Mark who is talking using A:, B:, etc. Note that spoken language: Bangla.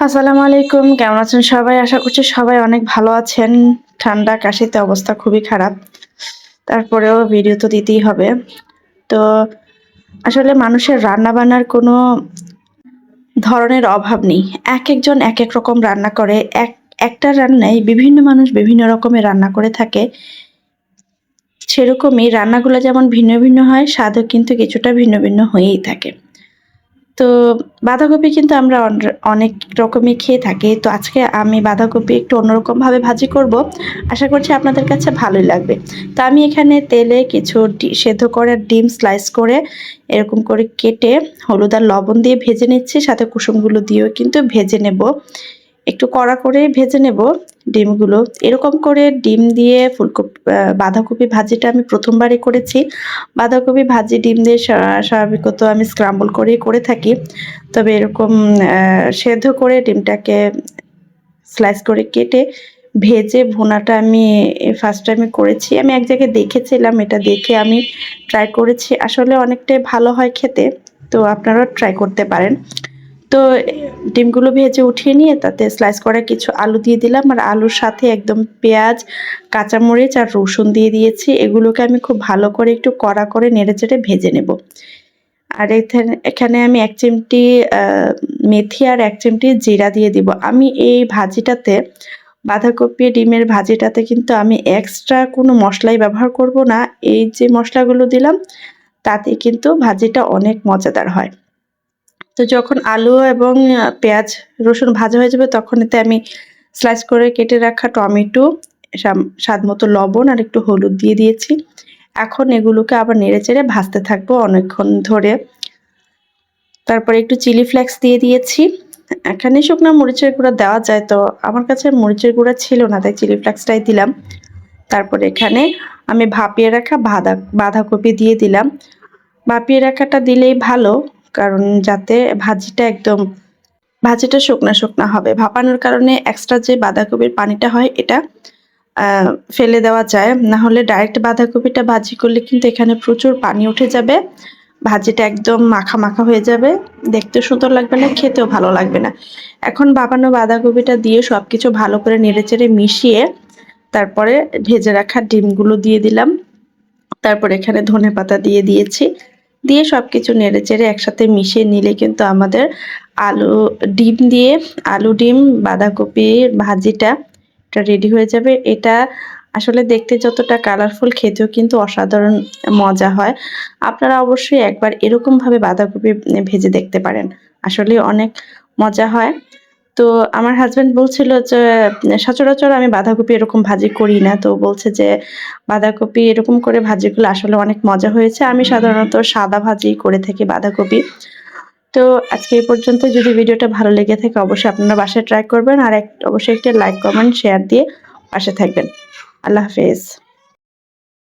A: আসসালামু আলাইকুম, কেমন আছেন সবাই? আশা করছি সবাই অনেক ভালো আছেন। ঠান্ডা, কাশিতে অবস্থা খুবই খারাপ। তারপরেও ভিডিও তো দিতেই হবে। তো আসলে মানুষের রান্না বান্নার কোনো ধরনের অভাব নেই। এক একজন এক এক রকম রান্না করে। এক, একটা রান্নায় বিভিন্ন মানুষ বিভিন্ন রকমের রান্না করে থাকে। সেরকমই রান্নাগুলো যেমন ভিন্ন ভিন্ন হয়, স্বাদও কিন্তু কিছুটা ভিন্ন ভিন্ন হয়েই থাকে। তো বাঁধাকপি কিন্তু আমরা অনেক রকমই খেয়ে থাকি। তো আজকে আমি বাঁধাকপি একটু অন্যরকমভাবে ভাজি করব। আশা করছি আপনাদের কাছে ভালোই লাগবে। তো আমি এখানে তেলে কিছু সেদ্ধ করে ডিম স্লাইস করে এরকম করে কেটে হলুদ আর লবণ দিয়ে ভেজে নিচ্ছি। সাথে কুসুমগুলো দিয়েও কিন্তু ভেজে নেব। একটু কড়া করে ভেজে নেব ডিমগুলো। এরকম করে ডিম দিয়ে ফুলকপি বাঁধাকপি ভাজিটা আমি প্রথমবারই করেছি। বাঁধাকপি ভাজি ডিম দিয়ে স্বা- স্বাভাবিকত আমি স্ক্রাম্বল করেই করে থাকি। তবে এরকম সেদ্ধ করে ডিমটাকে স্লাইস করে কেটে ভেজে ভুনাটা আমি ফার্স্ট টাইমে করেছি। আমি এক জায়গায় দেখেছিলাম, এটা দেখে আমি ট্রাই করেছি। আসলে অনেকটাই ভালো হয় খেতে, তো আপনারাও ট্রাই করতে পারেন। তো ডিমগুলো ভেজে উঠিয়ে নিয়ে তাতে স্লাইস করা কিছু আলু দিয়ে দিলাম। আর আলুর সাথে একদম পেঁয়াজ, কাঁচামরিচ আর রসুন দিয়ে দিয়েছি। এগুলোকে আমি খুব ভালো করে একটু কড়া করে নেড়ে চেড়ে ভেজে নেব। আর এখানে আমি এক চিমটি মেথি আর এক চিমটি জিরা দিয়ে দিব। আমি এই ভাজিটাতে, বাঁধাকপি ডিমের ভাজিটাতে কিন্তু আমি এক্সট্রা কোনো মশলাই ব্যবহার করব না। এই যে মশলাগুলো দিলাম, তাতে কিন্তু ভাজিটা অনেক মজাদার হয়। তো যখন আলু এবং পেঁয়াজ, রসুন ভাজা হয়ে যাবে, তখন এতে আমি স্লাইস করে কেটে রাখা টমেটো স্বাদ মতো লবণ আর একটু হলুদ দিয়ে দিয়েছি। এখন এগুলোকে আবার নেড়ে চেড়ে ভাজতে থাকব অনেকক্ষণ ধরে। তারপরে একটু চিলি ফ্লেক্স দিয়ে দিয়েছি। এখানে শুকনো মরিচের গুঁড়া দেওয়া যায় তো, আমার কাছে মরিচের গুঁড়া ছিল না, তাই চিলি ফ্লেক্সটাই দিলাম। তারপরে এখানে আমি ভাপিয়ে রাখা বাঁধা বাঁধাকপি দিয়ে দিলাম। ভাপিয়ে রাখাটা দিলেই ভালো। কারণ যাতে ভাজিটা একদম, ভাজিটা শুকনা শুকনা হবে। ভাপানোর কারণে এক্সট্রা যে বাঁধাকপির পানিটা হয়, এটা ফেলে দেওয়া যায়। না হলে ডাইরেক্ট বাঁধাকপিটা ভাজি করলে কিন্তু এখানে প্রচুর পানি উঠে যাবে। ভাজিটা একদম মাখা মাখা হয়ে যাবে। দেখতে সুন্দর লাগবে না, খেতেও ভালো লাগবে না। এখন ভাপানো বাঁধাকপিটা দিয়ে সব কিছু ভালো করে নেড়েচেড়ে মিশিয়ে তারপরে ভেজে রাখা ডিমগুলো দিয়ে দিলাম। তারপর এখানে ধনে পাতা দিয়ে দিয়েছি। দিয়ে সবকিছু নেড়ে চেড়ে একসাথে মিশিয়ে নিলে কিন্তু আমাদের আলু ডিম দিয়ে আলু ডিম, বাঁধাকপি, ভাজিটা এটা রেডি হয়ে যাবে। এটা আসলে দেখতে যতটা কালারফুল খেতেও কিন্তু অসাধারণ মজা হয়। আপনারা অবশ্যই একবার এরকমভাবে বাঁধাকপি ভেজে দেখতে পারেন। আসলে অনেক মজা হয়। তো আমার হাজবেন্ড বলছিল যে সচরাচর আমি বাঁধাকপি এরকম ভাজি করি না। তো বলছে যে বাঁধাকপি এরকম করে ভাজিগুলো আসলে অনেক মজা হয়েছে। আমি সাধারণত সাদা ভাজি করে থাকি বাঁধাকপি। তো আজকে এই পর্যন্ত। যদি ভিডিওটা ভালো লেগে থাকে অবশ্যই আপনারা বাসায় ট্রাই করবেন। আর এক অবশ্যই একটা লাইক কমেন্ট শেয়ার দিয়ে পাশে থাকবেন। আল্লাহ হাফেজ।